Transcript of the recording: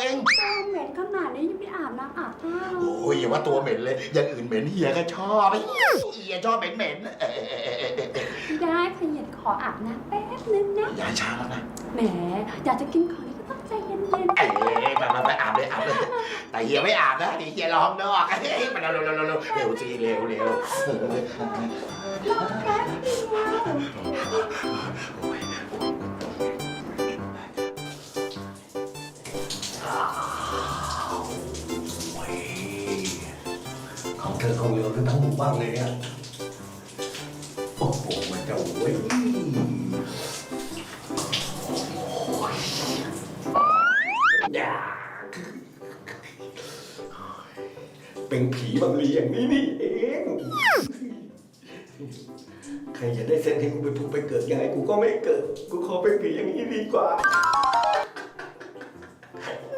เองตัวเหม็นขนาดนี้ยังไม่อาบน้ำอาบท่าเลโอ้ยอย่าว่าตัวเหม็นเลย อย่างอื่นเหม็นเฮียก็ชอบเฮียชอบเหม็นเหม็นๆเออเออเออเออเออได้ขยันขออาบน้ำแป๊บนึงนะ อย่าช้าแล้วนะแหมอยากจะกินของนี่ก็ต้องใจเย็นเอ้ยไปไปไปอาบเลยอาบเลย แต่เฮียไม่อาบนะเดี๋ยวเฮียร้องนอกเฮ้ยมาเร็วเร็วเร็วเร็วเร็วสิเร็วเร็วๆรอแป๊บเดียว ของเธอคงเหลือกันทั้งหมู่บ้านเลยอะโอ้โหมันจะเว้ยเป็นผีบางลีอย่างนี้นี่เอง ใครจะได้เซ็นให้กูไปพูดไปเกิดยังไงกูก็ไม่เกิด กูขอเป็นผีอย่างนี้ดีกว่า